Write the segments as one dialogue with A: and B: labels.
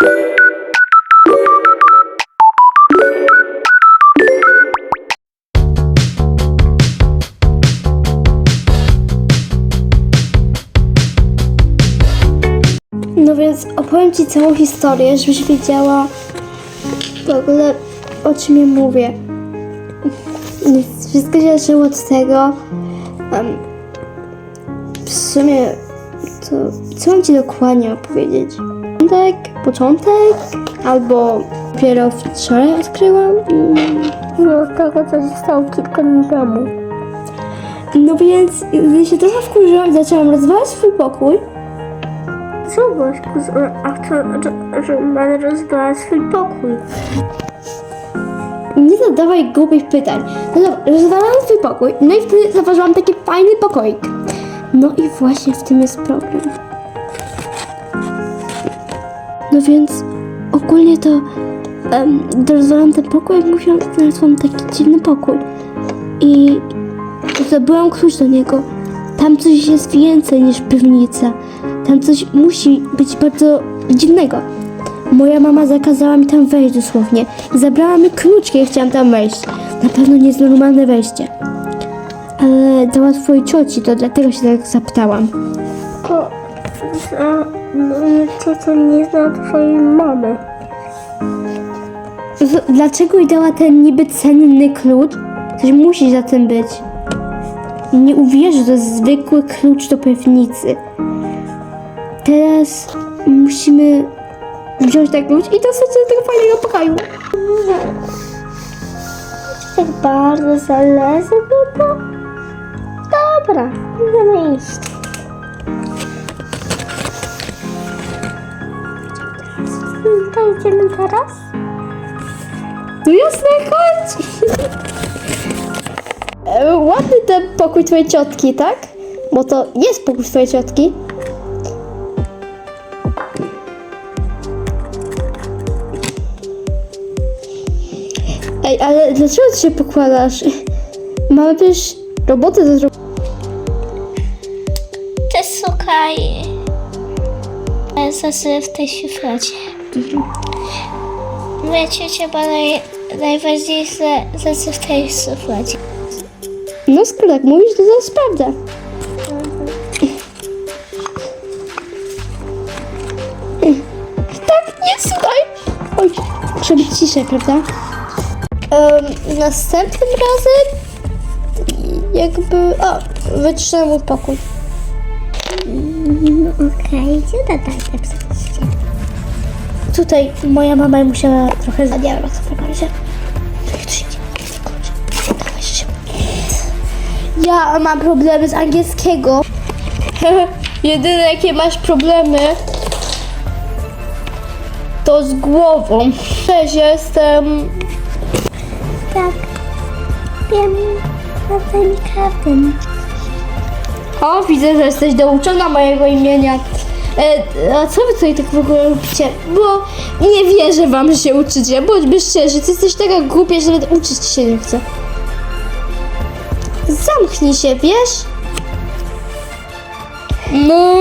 A: No więc opowiem Ci całą historię, żebyś wiedziała w ogóle o czym ja mówię. Więc Wszystko się zaczęło od tego. em, w sumie to co mam Ci dokładnie opowiedzieć? Początek, początek, albo dopiero wczoraj odkryłam. Mm,
B: No, tego co się stało kilka dni temu.
A: No więc gdy się trochę wkurzyłam, zaczęłam rozwalać swój pokój.
B: Co Bośku, a co, że, że man rozwala swój pokój?
A: Nie zadawaj głupich pytań. No dobra, rozwalałam swój pokój, no i wtedy zauważyłam taki fajny pokoik. No i właśnie w tym jest problem. No więc ogólnie to um, rozwalam ten pokój, mówiłam, znalazłam taki dziwny pokój. I zdobyłam klucz do niego. Tam coś jest więcej niż piwnica. Tam coś musi być bardzo dziwnego. Moja mama zakazała mi tam wejść dosłownie. Zabrała mi klucz, kiedy chciałam tam wejść. Na pewno nie jest normalne wejście. Ale dała twojej cioci, to dlatego się tak zapytałam.
B: To, a, no, nie zna twojej mamy.
A: Z- Dlaczego jej dała ten niby cenny klucz? Coś musi za tym być. Nie uwierzę, że to jest zwykły klucz do pewnicy. Teraz musimy wziąć ten klucz i dostać się do tego fajnego pokoju.
B: Tak bardzo zależy mi to. Dobra, możemy iść. Hmm, To idziemy teraz?
A: No jasne, chodź! E, Ładny ten pokój twojej ciotki, tak? Bo to jest pokój twojej ciotki. Ej, ale dlaczego ty się pokładasz? Mamy też robotę do zrobienia.
B: Ty szukaj zasy w tej szufladzie. Wiecie, trzeba naj, najważniejsze zasy w tej szufladzie.
A: No skoro tak mówisz, to zaraz sprawdzę. Tak, nie słuchaj. Oj, muszę być ciszej, prawda? Um, następnym razem jakby... O, wyczyszczę mój pokój.
B: No okej, gdzie dodajcie przejście?
A: Tutaj moja mama musiała trochę... Nie wiem, jak to pokaże się. To. Ja mam problemy z angielskiego. Jedyne jakie masz problemy to z głową. Cześć, jestem...
B: Tak, wiem, na Minecraftem.
A: O, widzę, że jesteś douczona mojego imienia. E, a co wy tutaj tak w ogóle robicie? Bo nie wierzę wam, że się uczycie. Bądźmy szczerzy, ty jesteś taka głupia, że nawet uczyć się nie chce. Zamknij się, wiesz? No,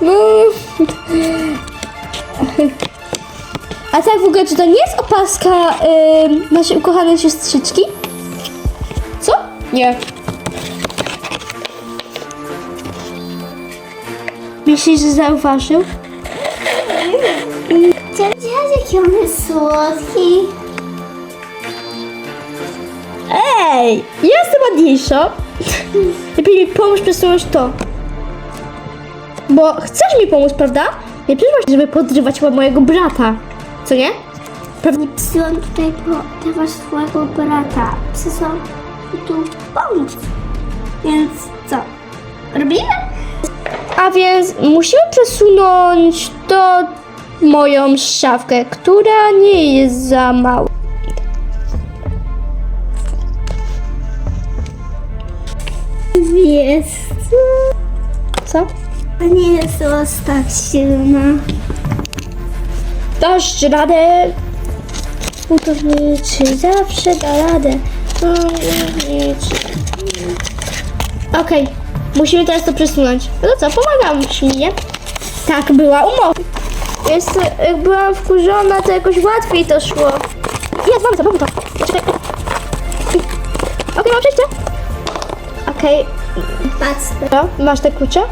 A: no. A tak w ogóle, czy to nie jest opaska y, naszej ukochanej siostrzyczki? Co? Nie. Myślisz, że zauważył?
B: Dziadek, jaki on jest słodki.
A: Ej, ja jestem ładniejsza. Lepiej mi pomóż przesunąć to. Bo chcesz mi pomóc, prawda? Nie przyszłaś, żeby podrywać mojego brata. Co nie? Pewnie.
B: Przyszłam tutaj po temat swojego brata. Przyszłam tu pomóc. Więc co? Robimy?
A: A więc musimy przesunąć to moją szafkę, która nie jest za mała.
B: Jest.
A: Co?
B: To nie jest tak silna.
A: Dasz radę? Budowniczy zawsze da radę. Budowniczy. Okej, musimy teraz to przesunąć. No to co, pomagam mi, nie? Tak, była umowa. Jest, jak byłam wkurzona, to jakoś łatwiej to szło. Jest, mam to, mam to. Czekaj. Okej, mam przejście. Okej,
B: Patrz.
A: okay. masz te klucze?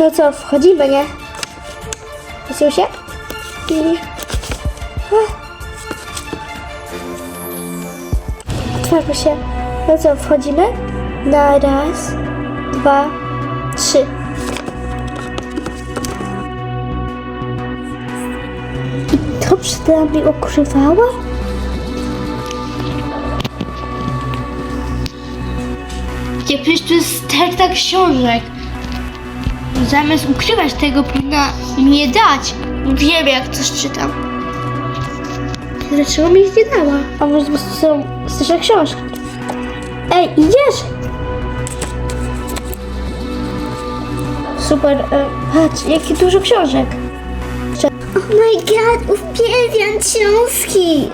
A: No co, wchodzimy, nie? Pasują się? I... Otwórzmy się. No co, wchodzimy? Na raz, dwa, trzy. I to przed nami ukrywało? Nie, przecież to jest sterta książek. Zamiast ukrywać tego, powinna mi je dać. Wiem, jak coś czytam. Dlaczego mi ich nie dała? A może po prostu są starsze książki? Ej, idziesz? Super, e, patrz, jakie dużo książek.
B: Oh my god, uwielbiam książki.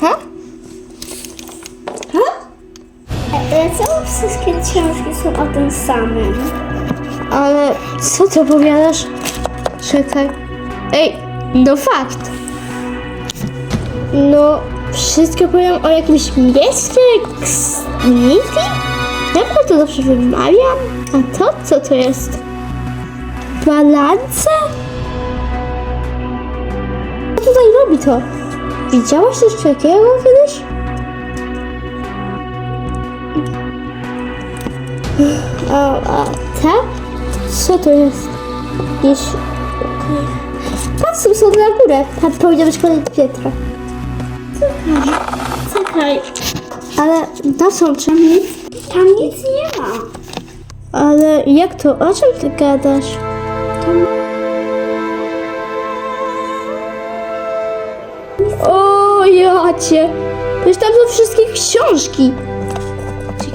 A: Ha?
B: Ale co wszystkie książki są o tym samym?
A: Ale co ty opowiadasz? Czekaj. Ej, no fakt. No, wszystkie powiem o jakimś mieście Knity? Jak ja to dobrze wymawiam? A to co to jest? Balance? Co tutaj robi to? Widziałaś coś takiego kiedyś? A, a ta? Co to jest? Jakieś... okej. Patrz, są na górę. Tam powinien być koniec Pietra.
B: Czekaj,
A: Ale to są czemu?
B: tam nic nie ma.
A: Ale jak to? O czym ty gadasz? O, jacie! Przecież tam są wszystkie książki.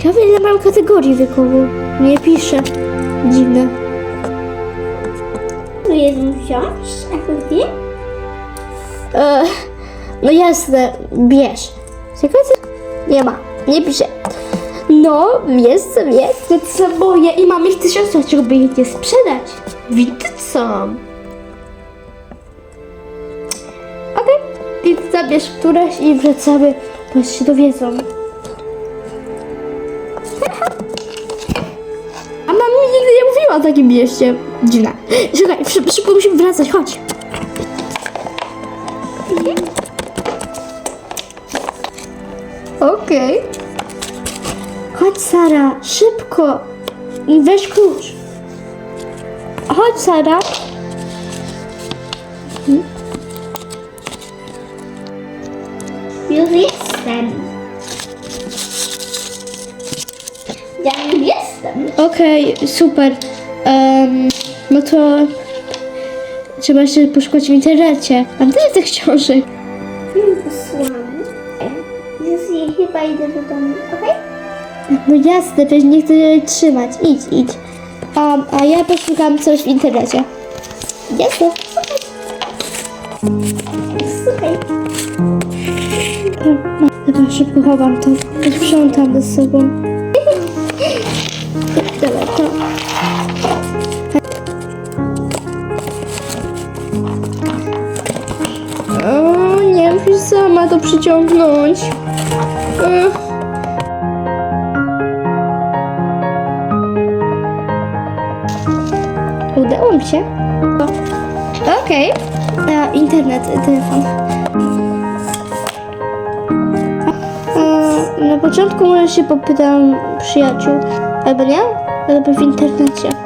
A: Ciekawe, ile mam kategorii wiekowych. Nie pisze. Dziwne.
B: Tu jedną wziąć, a tu dwie?
A: E, no jasne, bierz. Ciekawe, nie ma, nie pisze. No, jest, jest, to co boję i mam ich tysiąc, dlaczego by ich nie sprzedać? Widzę co. Okej, i zabierz któreś i wracamy, bo się dowiedzą. O takim mieście. Dziwne. Czekaj, szybko, musimy wracać, chodź. Okej. Chodź, Sara, szybko. I weź klucz. Chodź, Sara.
B: Już jestem. Ja już jestem.
A: Okej, super. Em, no to trzeba jeszcze poszukać w internecie. Mam tyle tych książek.
B: Hmm, posłam. Już chyba idę do domu, okej?
A: No jasne, przecież nie chcę trzymać. Idź, idź. Um, a ja poszukam coś w internecie. Jasne.
B: Słuchaj.
A: Dobra, szybko chowam to. Sprzątam ze sobą. Sama to przyciągnąć. Ech. Udało mi się. Okej. A, Internet, telefon. Na początku może się popytam przyjaciół, albo nie, albo w internecie.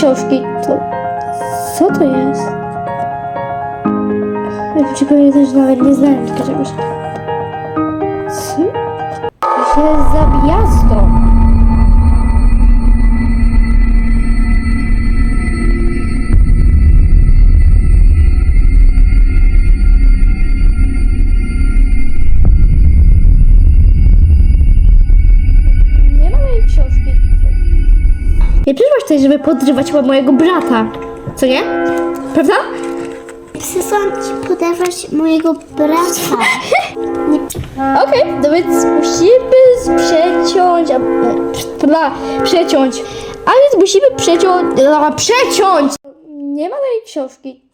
A: Książki. To co to jest? ci pewnie też nawet nie tylko czegoś. Co? To się za miasto. Tutaj, żeby podrywać mojego brata. Co nie? Prawda?
B: Przyszłam ci podawać mojego brata.
A: Okej, no więc musimy przeciąć, a, przeciąć, a więc musimy przeciąć, a, przeciąć. Nie ma mojej książki.